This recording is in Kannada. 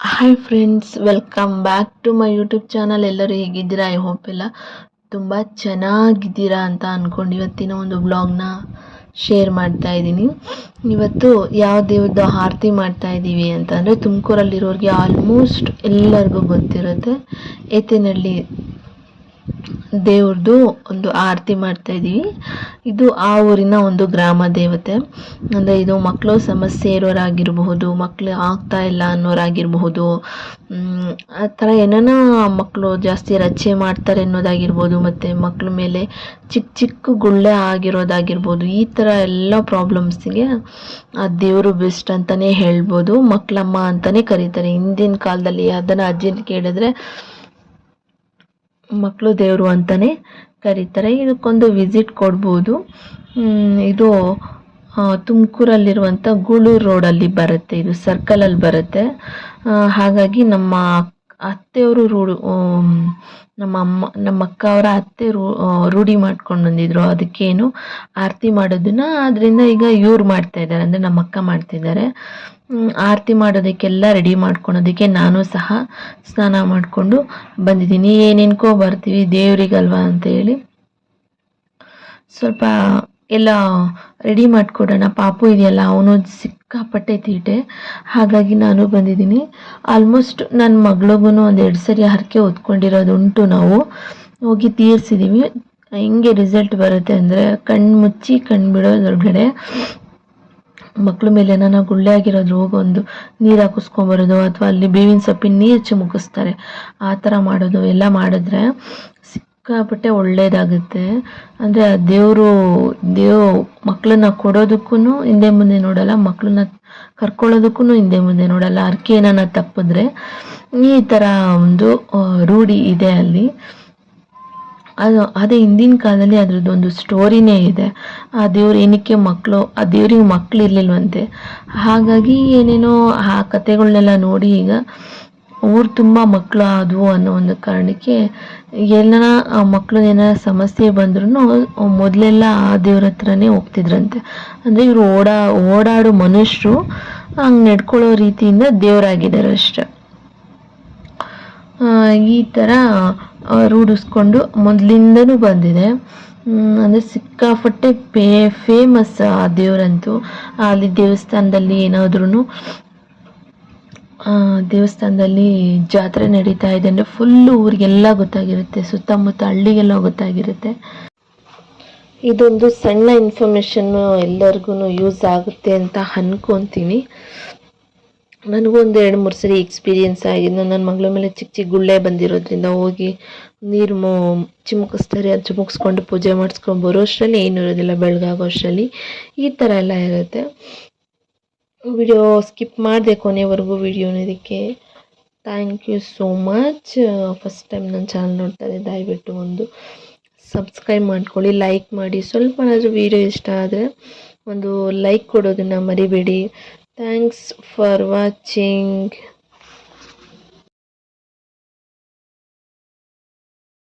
Hi friends welcome back to my YouTube channel ಎಲ್ಲರೂ ಹೇಗಿದ್ದೀರಾ? ಐ ಹೋಪ್ ಎಲ್ಲ ತುಂಬ ಚೆನ್ನಾಗಿದ್ದೀರಾ ಅಂತ ಅಂದ್ಕೊಂಡು ಇವತ್ತಿನ ಒಂದು ಬ್ಲಾಗ್ನ ಶೇರ್ ಮಾಡ್ತಾ ಇದ್ದೀನಿ. ಇವತ್ತು ಯಾವ ದೇವ್ರದ್ದು ಆರತಿ ಮಾಡ್ತಾ ಇದ್ದೀವಿ ಅಂತಂದರೆ ತುಮಕೂರಲ್ಲಿರೋರಿಗೆ ಆಲ್ಮೋಸ್ಟ್ ಎಲ್ಲರಿಗೂ ಗೊತ್ತಿರುತ್ತೆ. ಏತೇನಹಳ್ಳಿ ದೇವ್ರದ್ದು ಒಂದು ಆರತಿ ಮಾಡ್ತಾ ಇದ್ದೀವಿ ಇದು ಆ ಊರಿನ ಒಂದು ಗ್ರಾಮ ದೇವತೆ. ಅಂದರೆ ಇದು ಮಕ್ಕಳು ಸಮಸ್ಯೆ ಇರೋರಾಗಿರಬಹುದು ಮಕ್ಕಳು ಆಗ್ತಾ ಇಲ್ಲ ಅನ್ನೋರಾಗಿರಬಹುದು. ಆ ಥರ ಏನಾನ ಮಕ್ಕಳು ಜಾಸ್ತಿ ರಚೆ ಮಾಡ್ತಾರೆ ಅನ್ನೋದಾಗಿರ್ಬೋದು, ಮತ್ತು ಮಕ್ಕಳ ಮೇಲೆ ಚಿಕ್ಕ ಚಿಕ್ಕ ಗುಳ್ಳೆ ಆಗಿರೋದಾಗಿರ್ಬೋದು, ಈ ಥರ ಎಲ್ಲ ಪ್ರಾಬ್ಲಮ್ಸಿಗೆ ಆ ದೇವರು ಬೆಸ್ಟ್ ಅಂತಲೇ ಹೇಳ್ಬೋದು ಮಕ್ಕಳಮ್ಮ ಅಂತಲೇ ಕರೀತಾರೆ. ಹಿಂದಿನ ಕಾಲದಲ್ಲಿ ಅದನ್ನು ಅಜ್ಜಿನ ಕೇಳಿದ್ರೆ ಮಕ್ಕಳು ದೇವರು ಅಂತಲೇ ಕರೀತಾರೆ. ಇದಕ್ಕೊಂದು ವಿಸಿಟ್ ಕೊಡ್ಬೋದು. ಇದು ತುಮಕೂರಲ್ಲಿರುವಂಥ ಗೂಳೂರು ರೋಡಲ್ಲಿ ಬರುತ್ತೆ. ಇದು ಸರ್ಕಲಲ್ಲಿ ಬರುತ್ತೆ. ಹಾಗಾಗಿ ನಮ್ಮ ಅತ್ತೆಯವರು ಆಮ್, ನಮ್ಮ ಅಮ್ಮ ನಮ್ಮ ಅಕ್ಕ ಅವರ ಅತ್ತೆ ರೂ ರೂಢಿ ಮಾಡ್ಕೊಂಡು ಬಂದಿದ್ರು. ಅದಕ್ಕೇನು ಆರತಿ ಮಾಡೋದನ್ನ ಅದರಿಂದ ಈಗ ಇವ್ರು ಮಾಡ್ತಾ ಇದ್ದಾರೆ. ಅಂದರೆ ನಮ್ಮ ಅಕ್ಕ ಮಾಡ್ತಿದ್ದಾರೆ ಆರತಿ ಮಾಡೋದಕ್ಕೆಲ್ಲ ರೆಡಿ ಮಾಡ್ಕೊಳೋದಕ್ಕೆ ನಾನು ಸಹ ಸ್ನಾನ ಮಾಡಿಕೊಂಡು ಬಂದಿದ್ದೀನಿ. ಏನೇನ್ಕೋ ಬರ್ತೀವಿ, ದೇವರಿಗಲ್ವಾ ಅಂತ ಹೇಳಿ. ಸ್ವಲ್ಪ ಎಲ್ಲ ರೆಡಿ ಮಾಡಿಕೊಡೋಣ. ಪಾಪು ಇದೆಯಲ್ಲ, ಅವನು ಸಿಕ್ಕಾಪಟ್ಟೆ ತೀಟೆ. ಹಾಗಾಗಿ ನಾನು ಬಂದಿದ್ದೀನಿ. ಆಲ್ಮೋಸ್ಟ್ ನನ್ನ ಮಗಳಿಗೂ ಒಂದು ಎರಡು ಸರಿ ಹರಕೆ ಹೊತ್ಕೊಂಡಿರೋದು ಉಂಟು ನಾವು. ಹೋಗಿ ತೀರಿಸಿದ್ದೀವಿ ಹೆಂಗೆ ರಿಸಲ್ಟ್ ಬರುತ್ತೆ ಅಂದರೆ ಕಣ್ಣು ಮುಚ್ಚಿ ಕಣ್ಣು ಬಿಡೋದ್ರೊಳಗಡೆ ಮಕ್ಳ ಮೇಲೆ ಏನಾನ ಗುಳ್ಳೆ ಆಗಿರೋದು ಒಂದು ನೀರು ಹಾಕಿಸ್ಕೊಂಬರೋದು, ಅಥವಾ ಅಲ್ಲಿ ಬೇವಿನ ಸೊಪ್ಪಿನ ನೀರು ಚಿಮುಕಿಸ್ತಾರೆ. ಆ ಥರ ಮಾಡೋದು, ಎಲ್ಲ ಮಾಡಿದ್ರೆ ಸಿಕ್ಕಾಪಟ್ಟೆ ಒಳ್ಳೇದಾಗುತ್ತೆ. ಅಂದರೆ ದೇವರು ದೇವ್ ಮಕ್ಕಳನ್ನ ಕೊಡೋದಕ್ಕೂ ಹಿಂದೆ ಮುಂದೆ ನೋಡಲ್ಲ ಮಕ್ಕಳನ್ನ ಕರ್ಕೊಳ್ಳೋದಕ್ಕೂ ಹಿಂದೆ ಮುಂದೆ ನೋಡಲ್ಲ, ಅರ್ಕೆ ಏನಾನ ತಪ್ಪಿದ್ರೆ ಈ ಥರ ಒಂದು ರೂಢಿ ಇದೆ ಅಲ್ಲಿ. ಅದು, ಅದೇ ಹಿಂದಿನ ಕಾಲದಲ್ಲಿ ಅದ್ರದ್ದು ಒಂದು ಸ್ಟೋರಿನೇ ಇದೆ. ಆ ದೇವ್ರು ಏನಕ್ಕೆ ಮಕ್ಕಳು ಆ ದೇವ್ರಿಗೆ ಇರ್ಲಿಲ್ವಂತೆ. ಹಾಗಾಗಿ ಏನೇನೋ ಆ ಕತೆಗಳನ್ನೆಲ್ಲ ನೋಡಿ ಈಗ ಊರು ತುಂಬ ಮಕ್ಕಳು ಆದವು ಅನ್ನೋ ಒಂದು ಕಾರಣಕ್ಕೆ ಎಲ್ಲನ ಮಕ್ಕಳು ಏನಾರ ಸಮಸ್ಯೆ ಬಂದ್ರೂ ಮೊದಲೆಲ್ಲ ಆ ದೇವ್ರ ಹತ್ರನೇ ಹೋಗ್ತಿದ್ರಂತೆ. ಅಂದರೆ ಇವರು ಓಡಾ, ಓಡಾಡೋ ಮನುಷ್ಯರು ಹಂಗೆ ನಡ್ಕೊಳ್ಳೋ ರೀತಿಯಿಂದ ದೇವರಾಗಿದ್ದಾರೆ ಅಷ್ಟೆ. ಈ ಥರ ರೂಢಿಸ್ಕೊಂಡು ಮೊದಲಿಂದನೂ ಬಂದಿದೆ. ಅಂದರೆ ಸಿಕ್ಕಾಪಟ್ಟೆ ಪೇ ಫೇಮಸ್ ಆ ದೇವರಂತೂ. ಅಲ್ಲಿ ದೇವಸ್ಥಾನದಲ್ಲಿ ಏನಾದ್ರೂ ದೇವಸ್ಥಾನದಲ್ಲಿ ಜಾತ್ರೆ ನಡೀತಾ ಇದೆ ಅಂದರೆ ಫುಲ್ಲು ಊರಿಗೆಲ್ಲ ಗೊತ್ತಾಗಿರುತ್ತೆ, ಸುತ್ತಮುತ್ತ ಹಳ್ಳಿಗೆಲ್ಲ ಗೊತ್ತಾಗಿರುತ್ತೆ. ಇದೊಂದು ಸಣ್ಣ ಇನ್ಫಾರ್ಮೇಷನ್ನು ಎಲ್ಲರಿಗೂ ಯೂಸ್ ಆಗುತ್ತೆ ಅಂತ ಅನ್ಕೊತೀನಿ. ನನಗೂ ಒಂದು ಎರಡು ಮೂರು ಸರಿ ಎಕ್ಸ್ಪೀರಿಯನ್ಸ್ ಆಗಿದೆ ನನ್ನ ಮಗಳ ಮೇಲೆ ಚಿಕ್ಕ ಚಿಕ್ಕ ಗುಳ್ಳೆ ಬಂದಿರೋದ್ರಿಂದ ಹೋಗಿ ನೀರು ಮು, ಚಿಮುಕಿಸ್ತಾರೆ, ಅದು ಚಿಮುಕಿಸ್ಕೊಂಡು ಪೂಜೆ ಮಾಡಿಸ್ಕೊಂಡು ಬರೋ ಅಷ್ಟರಲ್ಲಿ ಏನೂ ಇರೋದಿಲ್ಲ ಬೆಳಗಾಗೋ ಅಷ್ಟರಲ್ಲಿ. ಈ ಥರ ಎಲ್ಲ ಇರುತ್ತೆ. ವಿಡಿಯೋ ಸ್ಕಿಪ್ ಮಾಡಿದೆ ಕೊನೆವರೆಗೂ ವಿಡಿಯೋನೋದಕ್ಕೆ thank you so much first time ನನ್ನ ಚಾನಲ್ ನೋಡ್ತಾರೆ ದಯವಿಟ್ಟು ಒಂದು ಸಬ್ಸ್ಕ್ರೈಬ್ ಮಾಡ್ಕೊಳ್ಳಿ ಲೈಕ್ ಮಾಡಿ. ಸ್ವಲ್ಪನಾದರೂ ವಿಡಿಯೋ ಇಷ್ಟ ಆದರೆ ಒಂದು ಲೈಕ್ ಕೊಡೋದನ್ನು ಮರಿಬೇಡಿ. Thanks for watching